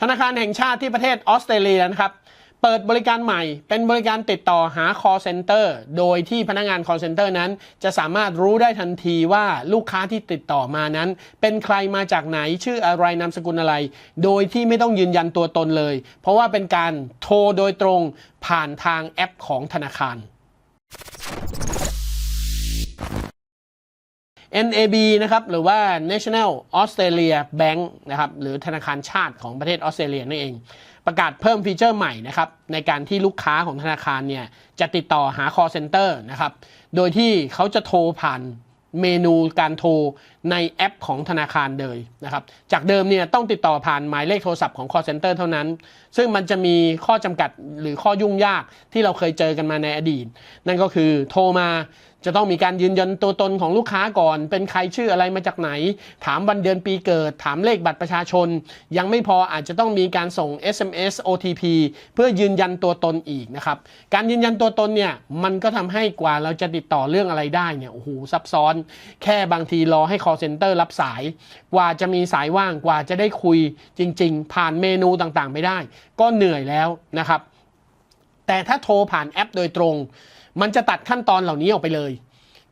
ธนาคารแห่งชาติที่ประเทศออสเตรเลียนะครับ เปิดบริการใหม่ เป็นบริการติดต่อหา call center โดยที่พนักงาน call center นั้น จะสามารถรู้ได้ทันทีว่าลูกค้าที่ติดต่อมานั้น เป็นใครมาจากไหนชื่ออะไรนามสกุลอะไร โดยที่ไม่ต้องยืนยันตัวตนเลย เพราะว่าเป็นการโทรโดยตรงผ่านทางแอปของธนาคาร NAB นะครับหรือว่า National Australia Bank นะครับหรือธนาคารชาติของประเทศออสเตรเลียนั่นเอง ประกาศเพิ่มฟีเจอร์ใหม่นะครับในการที่ลูกค้าของธนาคารเนี่ยจะติดต่อหา call center นะครับโดยที่เขาจะโทรผ่านเมนูการโทรในแอปของธนาคารเลยนะครับ จากเดิมเนี่ยต้องติดต่อผ่านหมายเลขโทรศัพท์ของ call center เท่านั้น ซึ่งมันจะมีข้อจำกัดหรือข้อยุ่งยากที่เราเคยเจอกันมาในอดีต นั่นก็คือโทรมา จะต้องมีการยืนยันตัวตนของลูกค้าก่อน เป็นใครชื่ออะไรมาจากไหน ถามวันเดือนปีเกิด ถามเลขบัตรประชาชน ยังไม่พออาจจะต้องมีการส่ง SMS OTP เพื่อยืนยันตัวตนอีกนะครับ การยืนยันตัวตนเนี่ยมันก็ทำให้กว่าเราจะติดต่อเรื่องอะไรได้เนี่ยโอ้โหซับซ้อน แค่บางทีรอให้ call center รับสาย กว่าจะมีสายว่างกว่าจะได้คุยจริง ๆ ผ่านเมนูต่างๆ ไม่ได้ ก็เหนื่อยแล้วนะครับแต่ถ้าโทรผ่านแอปโดยตรง มันจะตัดขั้นตอนเหล่านี้ออกไปเลย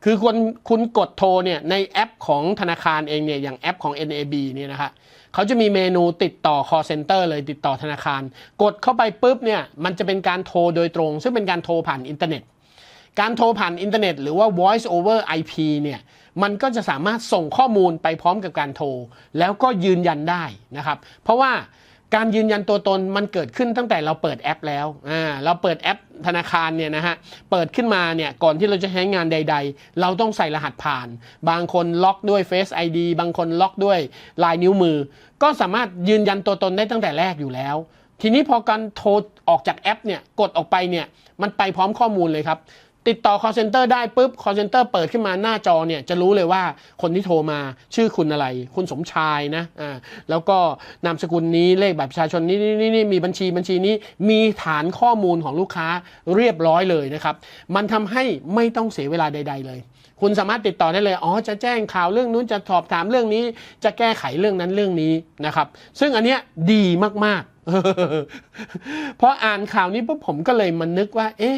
คือคุณคุณกดโทรเนี่ยในแอปของธนาคารเองเนี่ยอย่างแอปของ NAB เนี่ยนะฮะเขาจะมีเมนูติดต่อ call center เลยติดต่อธนาคาร กดเข้าไปปุ๊บเนี่ยมันจะเป็นการโทรโดยตรง ซึ่งเป็นการโทรผ่านอินเทอร์เน็ตการโทรผ่านอินเทอร์เน็ตหรือว่า voice over IP เนี่ยมันก็จะสามารถส่งข้อมูลไปพร้อมกับการโทร แล้วก็ยืนยันได้นะครับ เพราะว่า การยืนยันตัวตนมันเกิดขึ้นตั้งแต่เราเปิดแอปแล้วอ่าเราเปิดแอปธนาคารเนี่ยนะฮะ เปิดขึ้นมาเนี่ย ก่อนที่เราจะใช้งานใด ๆ เราต้องใส่รหัสผ่าน บางคนล็อกด้วย Face ID บางคนล็อกด้วยลายนิ้วมือ ก็สามารถยืนยันตัวตนได้ตั้งแต่แรกอยู่แล้ว ทีนี้พอการโทรออกจากแอปเนี่ย กดออกไปเนี่ย มันไปพร้อมข้อมูลเลยครับ ติดต่อ call center ได้ปุ๊บ call center เปิดขึ้นมาหน้าจอเนี่ยจะรู้เลยว่าคนที่โทรมาชื่อคุณอะไร คุณสมชายนะอ่าแล้วก็นามสกุลนี้เลขบัตรประชาชนนี้นี่นี่มีบัญชีบัญชีนี้มีฐานข้อมูลของลูกค้าเรียบร้อยเลยนะครับ มันทำให้ไม่ต้องเสียเวลาใด ๆ เลย คุณสามารถติดต่อได้เลยอ๋อจะแจ้งข่าวเรื่องนู้นจะสอบถามเรื่องนี้ จะแก้ไขเรื่องนั้นเรื่องนี้นะครับซึ่งอันเนี้ยดีมากๆพออ่านข่าวนี้ปุ๊บผมก็เลยมันนึกว่า เอ๊ะ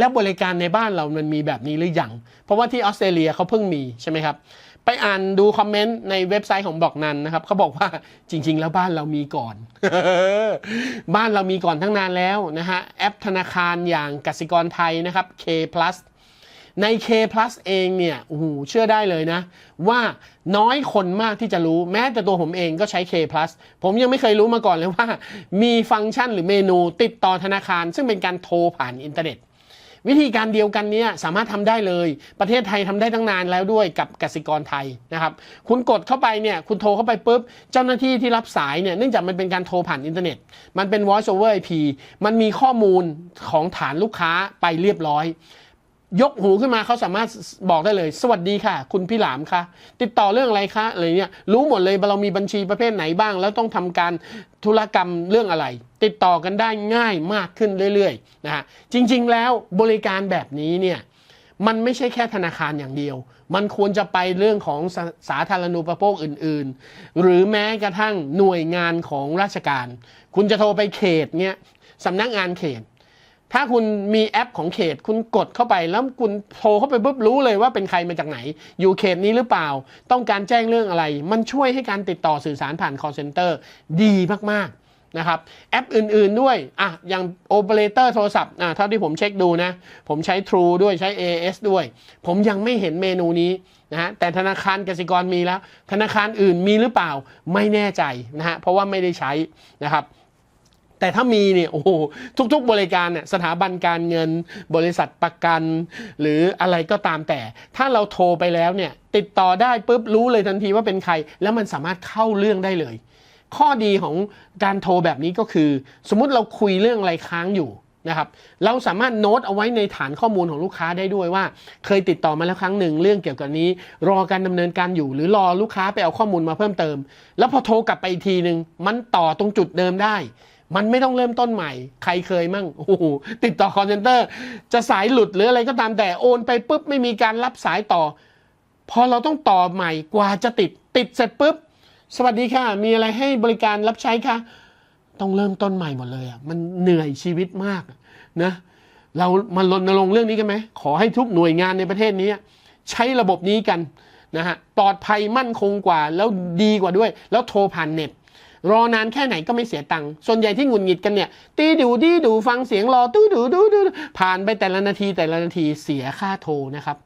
แล้วบริการในบ้านเรามันมีแบบนี้หรือยัง เพราะว่าที่ออสเตรเลียเขาเพิ่งมีใช่ไหมครับ ไปอ่านดูคอมเมนต์ในเว็บไซต์ของบอกนันนะครับเขาบอกว่าจริง ๆ แล้วบ้านเรามีก่อน บ้านเรามีก่อนทั้งนานแล้วนะฮะแอปธนาคารอย่างกสิกรไทยนะครับ K plus ใน K plus เองเนี่ยโอ้โหเชื่อได้เลยนะ ว่าน้อยคนมากที่จะรู้แม้แต่ตัวผมเองก็ใช้ K plus ผมยังไม่เคยรู้มาก่อนเลยว่า มีฟังก์ชันหรือเมนูติดต่อธนาคาร ซึ่งเป็นการโทรผ่านอินเทอร์เน็ต วิธีการเดียวกันนี้สามารถทำได้เลย ประเทศไทยทำได้ตั้งนานแล้วด้วยกับกสิกรไทยนะครับ คุณกดเข้าไปเนี่ยคุณโทรเข้าไปปุ๊บ เจ้าหน้าที่ที่รับสายเนี่ยเนื่องจากมันเป็นการโทรผ่านอินเทอร์เน็ต มันเป็น voice over IP มันมีข้อมูลของฐานลูกค้าไปเรียบร้อย ยกหูขึ้นมาเขาสามารถบอกได้เลย สวัสดีค่ะ คุณพี่หลามคะติดต่อเรื่องอะไรคะอะไรเนี่ยรู้หมดเลยเรามีบัญชีประเภทไหนบ้าง แล้วต้องทำการธุรกรรมเรื่องอะไร ติดต่อกันได้ง่ายมากขึ้นเรื่อยๆนะฮะจริง ๆ แล้วบริการแบบนี้เนี่ยมันไม่ใช่แค่ธนาคารอย่างเดียว มันควรจะไปเรื่องของสาสาธารณูปโภคอื่นๆ หรือแม้กระทั่งหน่วยงานของราชการ คุณจะโทรไปเขตเนี่ยสำนักงานเขต ถ้าคุณมีแอปของเขต คุณกดเข้าไปแล้วคุณโทรเข้าไปปุ๊บรู้เลยว่าเป็นใครมาจากไหน อยู่เขตนี้หรือเปล่า ต้องการแจ้งเรื่องอะไร มันช่วยให้การติดต่อสื่อสารผ่าน call center ดีมากๆนะครับแอปอื่นๆด้วยอะอย่างโอเปอเรเตอร์โทรศัพท์อะเท่าที่ผมเช็คดูนะ ผมใช้ True ด้วยใช้ AS ด้วย ผมยังไม่เห็นเมนูนี้นะฮะแต่ธนาคารกสิกรมีแล้ว ธนาคารอื่นมีหรือเปล่าไม่แน่ใจนะฮะเพราะว่าไม่ได้ใช้นะครับ แต่ถ้ามีเนี่ยโอ้โหทุก ๆ บริการเนี่ยสถาบันการเงิน บริษัทประกัน หรืออะไรก็ตามแต่ ถ้าเราโทรไปแล้วเนี่ยติดต่อได้ปุ๊บรู้เลยทันทีว่าเป็นใคร แล้วมันสามารถเข้าเรื่องได้เลย ข้อดีของการโทรแบบนี้ก็คือ สมมุติเราคุยเรื่องอะไรค้างอยู่นะครับเราสามารถโน้ตเอาไว้ในฐานข้อมูลของลูกค้าได้ด้วยว่า เคยติดต่อมาแล้วครั้งหนึ่งเรื่องเกี่ยวกับนี้ รอการดำเนินการอยู่ หรือรอลูกค้าไปเอาข้อมูลมาเพิ่มเติม แล้วพอโทรกลับไปอีกทีหนึ่งมันต่อตรงจุดเดิมได้ มันไม่ต้องเริ่มต้นใหม่ ใครเคยมั่งโอ้โหติดต่อ call center จะสายหลุดหรืออะไรก็ตามแต่โอนไปปุ๊บไม่มีการรับสายต่อ พอเราต้องต่อใหม่กว่าจะติดติดเสร็จปุ๊บ สวัสดีค่ะ มีอะไรให้บริการรับใช้คะต้องเริ่มต้นใหม่หมดเลยอะมันเหนื่อยชีวิตมากนะเรามารณรงค์เรื่องนี้กันไหมขอให้ทุกหน่วยงานในประเทศนี้ ใช้ระบบนี้กันนะฮะปลอดภัยมั่นคงกว่าแล้วดีกว่าด้วย แล้วโทรผ่านเน็ต รอนานแค่ไหนก็ไม่เสียตังค์ส่วนใหญ่ที่หงุดหงิดกันเนี่ย ตีดูดีดูฟังเสียงรอตู้ดูดูดูผ่านไปแต่ละนาทีแต่ละนาทีเสียค่าโทรนะครับ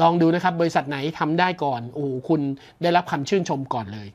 ลองดูนะครับบริษัทไหนทำได้ก่อนโอ้คุณได้รับคำชื่นชมก่อนเลย